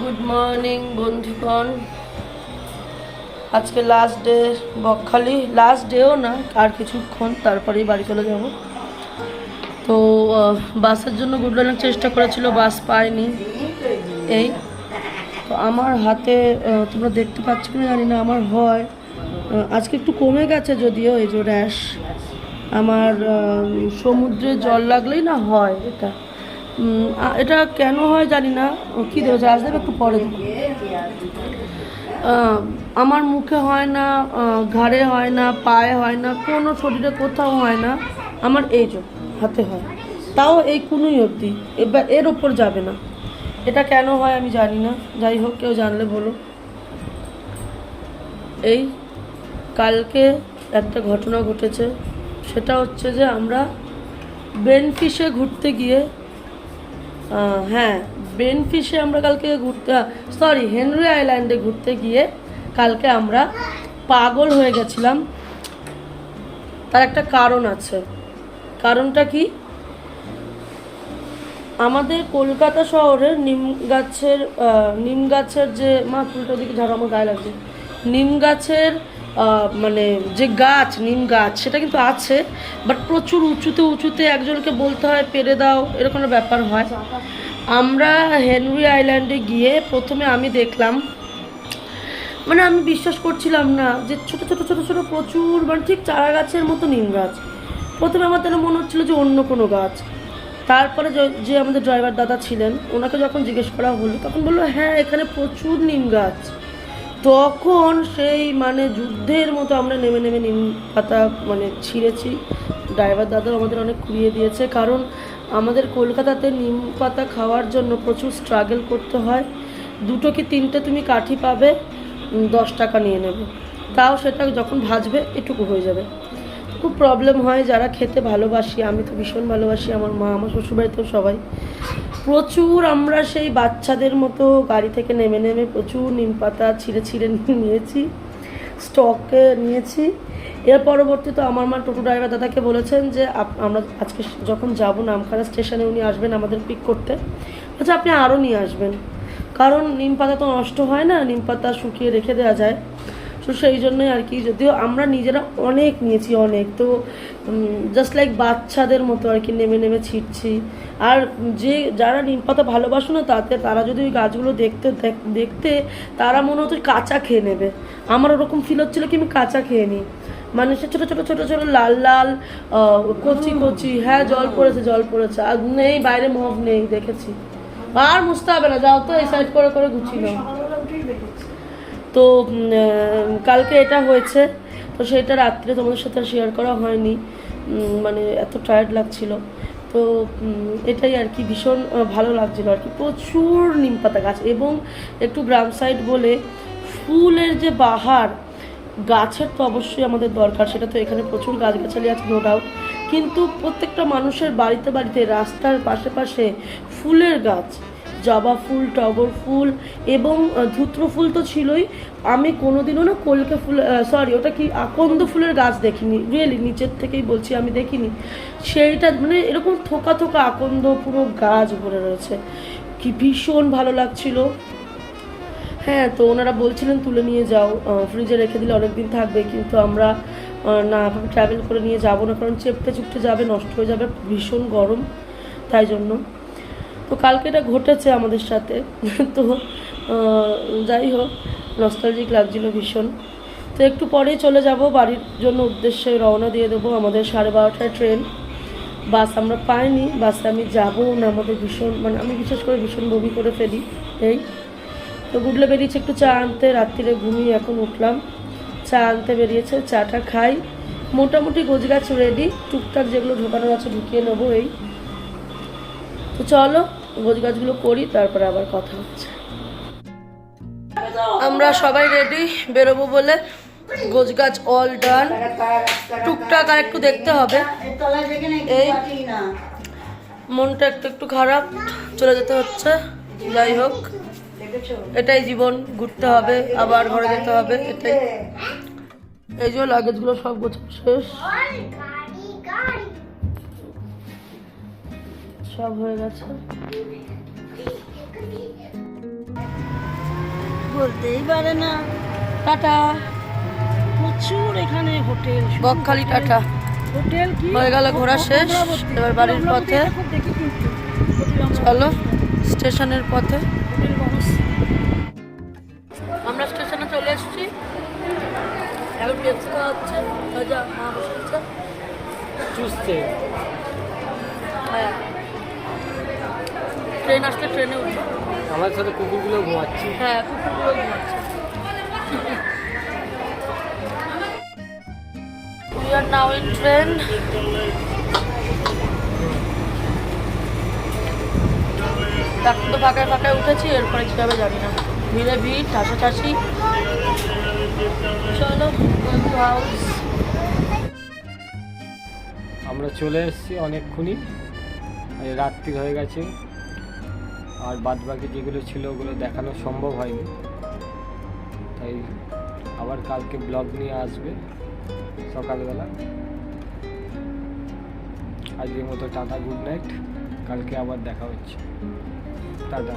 Good morning বন্ধুগণ। আজকে last day Bakkhali last ডেও না, আর কিছুক্ষণ তারপরেই বাড়ি চলে যাব। তো বাসের জন্য গুডলানের চেষ্টা করেছিল, বাস পায়নি। এই, তো আমার হাতে তোমরা দেখতে পাচ্ছ কিনা জানি না, আমার হয়। আজকে একটু কমে গেছে যদিও এই যে র্যাশ আমার সমুদ্রে জল লাগলেই না হয় এটা। এটা কেন হয় জানি না। কি দেবো আজ দেবে, একটু পরে আমার মুখে হয় না ঘাড়ে হয় না, পায়ে হয় না, কোনো শরীরে কোথাও হয় না। আমার এই হাতে হয়। তাও এই কোনোই অবধি। এবার এর ওপর যাবে না। এটা কেন হয় আমি জানি না। যাই হোক, কেউ জানলে বলো। এই কালকে একটা ঘটনা ঘটেছে। সেটা হচ্ছে যে আমরা বেনফিশে ঘুরতে গিয়ে হ্যাঁ বেনফিশে আমরা কালকে ঘুরতে সরি হেনরি আইল্যান্ডে ঘুরতে গিয়ে কালকে আমরা পাগল হয়ে গেছিলাম। তার একটা কারণ আছে। কারণটা কি? আমাদের কলকাতা শহরের নিম গাছের নিম গাছের যে, মা, ফুলটা দিকে ঝাড়ো, আমার গায়ে লাগছে। নিম গাছের মানে যে গাছ, নিম গাছ, সেটা কিন্তু আছে বাট প্রচুর উঁচুতে উঁচুতে একজনকে বলতে হয়, পেরে দাও, এরকম ব্যাপার হয়। আমরা হেনরি আইল্যান্ডে গিয়ে প্রথমে আমি দেখলাম মানে আমি বিশ্বাস করছিলাম না যে ছোট ছোট ছোট ছোট প্রচুর মানে ঠিক চারা গাছের মতো নিম গাছ। প্রথমে আমার যেন মনে হচ্ছিল যে অন্য কোনো গাছ। তারপরে যে আমাদের ড্রাইভার দাদা ছিলেন, ওনাকে যখন জিজ্ঞেস করা হলো, তখন বলল হ্যাঁ এখানে প্রচুর নিম গাছ। তখন সেই মানে যুদ্ধের মতো আমরা নেমে নেমে নিম পাতা মানে ছিঁড়েছি। ড্রাইভার দাদা আমাদের অনেক কুড়িয়ে দিয়েছে। কারণ আমাদের কলকাতাতে নিম পাতা খাওয়ার জন্য প্রচুর স্ট্রাগল করতে হয়। দুটো কি তিনটে তুমি কাঠি পাবে? দশ টাকা নিয়ে নেবে। তাও সেটা যখন ভাজবে, এটুকু হয়ে যাবে। খুব প্রবলেম হয় যারা খেতে ভালোবাসি, আমি তো ভীষণ ভালোবাসি, আমার মা, আমার শ্বশুরবাড়িতেও সবাই। প্রচুর আমরা সেই বাচ্চাদের মতো গাড়ি থেকে নেমে নেমে প্রচুর নিম পাতা ছিঁড়ে ছিঁড়ে নিয়েছি স্টকে নিয়েছি। এর পরবর্তী তো আমার মা টোটো ড্রাইভার দাদাকে বলেছেন যে আমরা আজকে যখন যাব নামখানা স্টেশনে উনি আসবেন আমাদের পিক করতে। আচ্ছা আপনি আরও নিয়ে আসবেন। কারণ নিম পাতা তো নষ্ট হয় না, নিম পাতা শুকিয়ে রেখে দেওয়া যায়। তো সেই জন্যই আর কি, যদিও আমরা নিজেরা অনেক নিয়েছি, অনেক। তো জাস্ট লাইক বাচ্চাদের মতো আর কি নেমে নেমে ছিটছি। আর যে, যারা নিম পাতা ভালোবাসো না, তাতে তারা যদি ওই গাছগুলো দেখতে দেখতে, তারা মনে হতো কাঁচা খেয়ে নেবে। আমার ওরকম ফিল হচ্ছিল কি আমি কাঁচা খেয়ে নিই। মানুষের সে ছোটো ছোটো ছোটো ছোটো, লাল লাল কচি কচি হ্যাঁ জল পড়েছে জল পড়েছে। আর নেই, বাইরে মগ নেই, দেখেছি। আর মুছতে হবে না, যাও তো, এই সাইড করে করে গুছিয়ে নাও। তো কালকে এটা হয়েছে। তো সেটা রাত্রে তোমাদের সাথে শেয়ার করা হয়নি। মানে এত টায়ার্ড লাগছিল। তো এটাই আর কি ভীষণ ভালো লাগছিল আর কি। প্রচুর নিম পাতা গাছ এবং একটু গ্রাম সাইড বলে ফুলের যে বাহার, গাছের তো অবশ্যই আমাদের দরকার। সেটা তো এখানে প্রচুর গাছগাছালি আছে নো ডাউট কিন্তু প্রত্যেকটা মানুষের বাড়িতে বাড়িতে রাস্তার পাশে পাশে ফুলের গাছ। জবা ফুল, টগর ফুল এবং ধুত্র ফুল তো ছিলই। আমি কোনোদিনও না কলকে ফুল সরি ওটা কি আকন্দ ফুলের গাছ দেখিনি। রিয়েলি নিচের থেকেই বলছি, আমি দেখিনি। সেইটা মানে এরকম থোকা থোকা আকন্দ পুরো গাছ ভরে রয়েছে। কি ভীষণ ভালো লাগছিল। হ্যাঁ তো ওনারা বলছিলেন, তুলে নিয়ে যাও। ফ্রিজে রেখে দিলে অনেক দিন থাকবে, কিন্তু আমরা না ট্রাভেল করে নিয়ে যাব না, কারণ চেপটে চুপটে যাবে, নষ্ট হয়ে যাবে, ভীষণ গরম। তাই জন্য। তো কালকে এটা ঘটেছে আমাদের সাথে। তো যাই হোক নস্টালজিক লাগছিল ভীষণ। তো একটু পরেই চলে যাব, বাড়ির জন্য উদ্দেশ্যে রওনা দিয়ে দেবো আমাদের সাড়ে বারোটায় ট্রেন। বাস আমরা পাইনি, বাসে আমি যাব না, আমাদের ভীষণ মানে আমি বিশেষ করে ভীষণ বমি করে ফেলি এই। তো গুডলে বেরিয়েছে একটু চা আনতে, রাত্রিরে ঘুমিয়ে এখন উঠলাম। চা আনতে বেরিয়েছে, চাটা খাই। মোটামুটি গোছগাছ রেডি টুকটাক যেগুলো ঢোকানোর আছে ঢুকিয়ে নেব এই। তো চলো গোছগাছগুলো করি, তারপরে আবার কথা হচ্ছে। আমরা সবাই রেডি বেরোবো বলে গোজ গাছ অল ডান টুকটাক আর একটু দেখতে হবে। এই মনটা একটু একটু খারাপ, চলে যেতে হচ্ছে। যাই হোক, এটাই জীবন, ঘুরতে হবে, আবার ঘরে যেতে হবে, এটাই। এই যে লাগেজগুলো সব গোছানো শেষ। সব হয়ে গেছে। বলতেই পারে না। টাটা। প্রচুর এখানে হোটেল। বকখালি টাটা। হোটেল কি? হয়ে গেল ঘোরা শেষ। এবার বাড়ির পথে। চলো স্টেশনের পথে। আমরা স্টেশনে চলে এসেছি। এখন পেপসি খাওয়া হচ্ছে মা বসে চুষছে হ্যাঁ। ট্রেন আসলে ট্রেনে উঠবো আমার সাথে কুকুরগুলো ঘুমাচ্ছে। হ্যাঁ কুকুরগুলো ঘুমাচ্ছে। We are now in train. এখন তো ফাঁকায় ফাঁকায় উঠেছি এরপরে কী হবে জানি না। ভিড়ে ভিড় ঠাসাঠাসি চলো হাউস আমরা চলে এসেছি অনেকক্ষণই। রাত্রি হয়ে গেছে। আর বাদ বাকি যেগুলো ছিল ওগুলো দেখানো সম্ভব হয়নি। তাই আবার কালকে ব্লগ নিয়ে আসবে সকালবেলা। আজকের মতো টাটা, গুড নাইট। কালকে আবার দেখা হচ্ছে। টাটা।